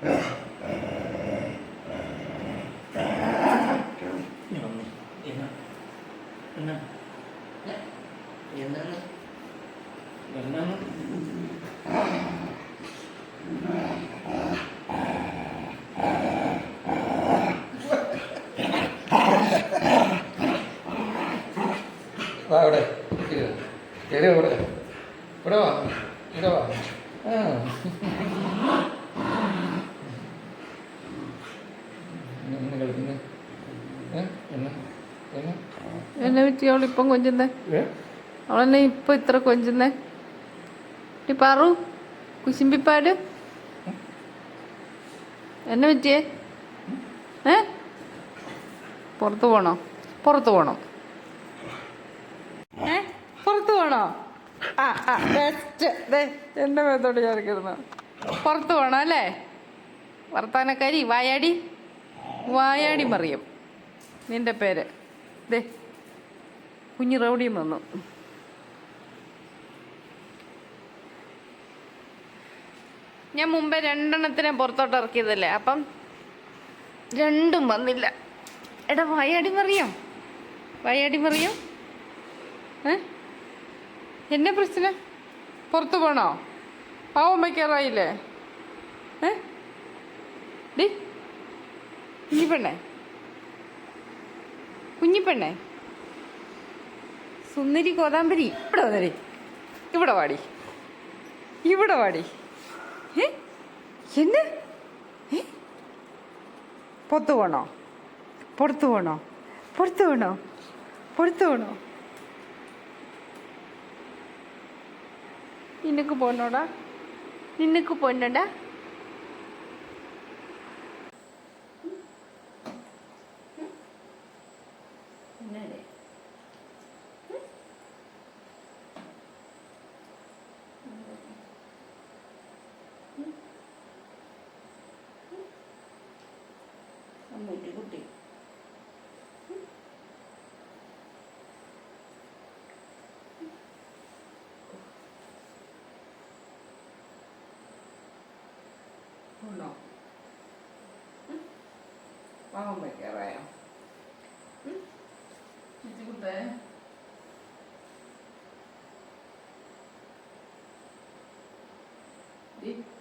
വാ ഇവിടെ. ഇരു ഇവിടെ. ഇവിടെ വാ. ഇവിടെ വാ. ആ. എന്നെ? കളിക്കുന്നത് എന്നാ പറ്റി അവളിപ്പം കൊഞ്ചുന്നേ? അവളെന്നെ ഇപ്പം ഇത്ര കൊഞ്ചുന്നേ? ഈ പറു കുശിമ്പിപ്പാട്. എന്നെ പറ്റിയേ? ഏ? പുറത്ത് പോണോ? പുറത്ത് പോണോ? ഏ? പുറത്ത് പോണോ? ആ ആ ബെസ്റ്റ് എന്റെ മേത്തോട് ചേർക്കുന്നു പുറത്ത് പോണോ അല്ലേ? വർത്താനക്കാരി വായാടി. വായാടി മറിയും. നിന്റെ പേര്? ദേ കുഞ്ഞു റൗഡിയും വന്നു. ഞാൻ മുമ്പേ രണ്ടെണ്ണത്തിനെ പുറത്തോട്ട് ഇറക്കിയതല്ലേ അപ്പം രണ്ടും വന്നില്ല. എടാ വായാടി മറിയാം. വായാടി മറിയാം. ഏ? എന്നെ പ്രശ്നം? പുറത്ത് പോണോ? പാവം വയ്ക്കാറായില്ലേ ഏ? ഡി? കുഞ്ഞിപ്പെണ്ണേ. കുഞ്ഞിപ്പെണ്ണേ. സുന്ദരി കോതാമ്പരി ഇവിടെ വന്നേ ഇവിടെ വാടി. ഇവിടെ വാടി. ഏ? എന്നെ ഏ? പുറത്ത് പോണോ? പുറത്ത് പോണോ? പുറത്ത് പോണോ? പുറത്ത് പോണോ? നിനക്ക് പോണോടാ? നിനക്ക് പോണോടാ അമ്മൂട്ടി കുട്ടി ഉണ്ടോ പാവം വയ്ക്കാറായോ ചിച്ചിക്കുട്ടേ ഡി ചാറ്റ്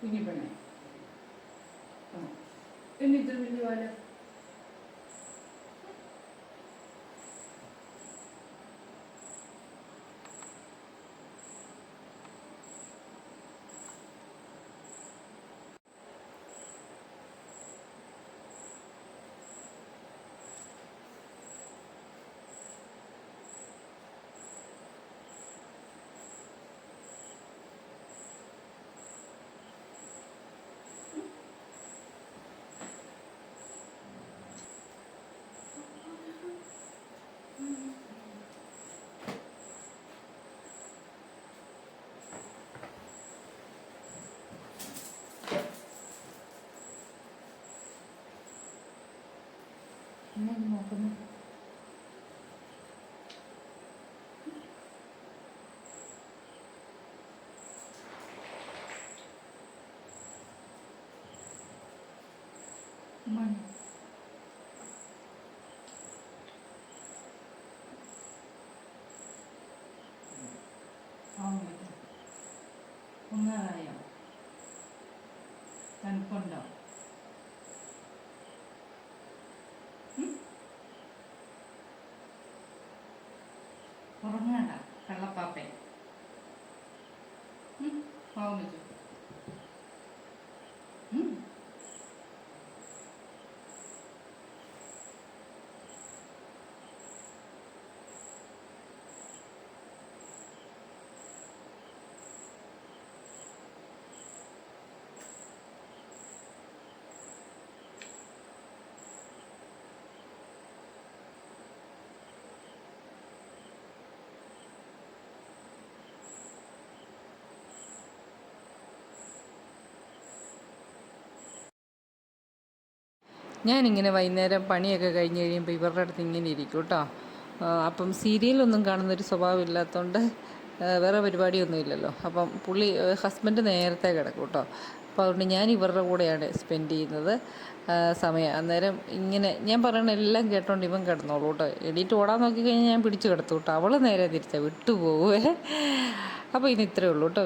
കുഞ്ഞി പെണ്ണെ ആ. എന്നിത്ര വലിയ വാല എന്നെ നോക്കുന്നു മണി ഒന്നറായോ തണുപ്പുണ്ടോ 嗯好没觉 ഞാനിങ്ങനെ വൈകുന്നേരം പണിയൊക്കെ കഴിഞ്ഞ് കഴിയുമ്പോൾ ഇവരുടെ അടുത്ത് ഇങ്ങനെ ഇരിക്കും കേട്ടോ അപ്പം സീരിയലൊന്നും കാണുന്നൊരു സ്വഭാവം ഇല്ലാത്തതുകൊണ്ട് വേറെ പരിപാടിയൊന്നും ഇല്ലല്ലോ. അപ്പം പുള്ളി ഹസ്ബൻഡ് നേരത്തെ കിടക്കും കേട്ടോ അപ്പോൾ അതുകൊണ്ട് ഞാൻ ഇവരുടെ കൂടെയാണ് സ്പെൻഡ് ചെയ്യുന്നത് സമയം. അന്നേരം ഇങ്ങനെ ഞാൻ പറയണ എല്ലാം കേട്ടോണ്ട് ഇവൻ കിടന്നോളൂ കേട്ടോ എണീറ്റ് ഓടാൻ നോക്കി കഴിഞ്ഞാൽ ഞാൻ പിടിച്ച് കിടത്തു കേട്ടോ അവൾ നേരെ തിരിച്ചാൽ വിട്ടുപോകുവേ അപ്പോൾ ഇന്ന് ഇത്രയേ ഉള്ളൂ കേട്ടോ